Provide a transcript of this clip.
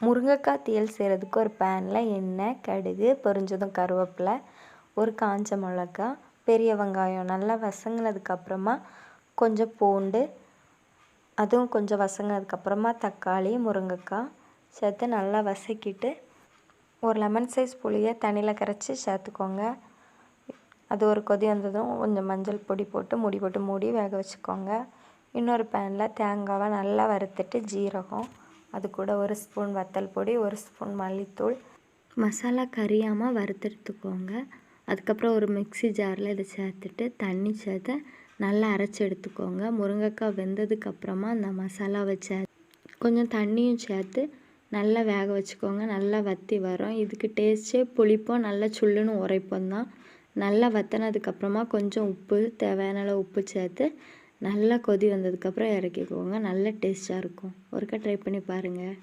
முருங்கைக்காய் தேல் செய்கிறதுக்கு ஒரு பேனில் எண்ணெய் கடுகு பொரிஞ்சதும் கருவேப்பிலை ஒரு காஞ்ச மிளகா பெரிய வெங்காயம் நல்லா வசங்கினதுக்கப்புறமா கொஞ்சம் பூண்டு அதுவும் கொஞ்சம் வசங்கினதுக்கப்புறமா தக்காளி முருங்கைக்காய் சேர்த்து நல்லா வசக்கிட்டு ஒரு லெமன் சைஸ் புளியை தண்ணியில் கரைச்சி சேர்த்துக்கோங்க. அது ஒரு கொதி வந்ததும் கொஞ்சம் மஞ்சள் பொடி போட்டு முடி போட்டு மூடி வேக வச்சுக்கோங்க. இன்னொரு பேனில் தேங்காவை நல்லா வறுத்துட்டு ஜீரகம் அது கூட ஒரு ஸ்பூன் வத்தல் பொடி ஒரு ஸ்பூன் மல்லித்தூள். மசாலா கறியாமல் வறுத்தெடுத்துக்கோங்க. அதுக்கப்புறம் ஒரு மிக்சி ஜாரில் இதை சேர்த்துட்டு தண்ணி சேர்த்து நல்லா அரைச்சி எடுத்துக்கோங்க. முருங்கைக்காய் வெந்ததுக்கப்புறமா அந்த மசாலாவை சே கொஞ்சம் தண்ணியும் சேர்த்து நல்லா வேக வச்சுக்கோங்க. நல்லா வற்றி வரும். இதுக்கு டேஸ்ட்டே புளிப்போம் நல்லா சுள்ளுன்னு உரைப்போம் தான். நல்லா வத்தினதுக்கப்புறமா கொஞ்சம் உப்பு தேவையான உப்பு சேர்த்து நல்லா கொதி வந்ததுக்கப்புறம் இறக்கிக்கோங்க. நல்ல டேஸ்ட்டாக இருக்கும். ஒருக்கா ட்ரை பண்ணி பாருங்கள்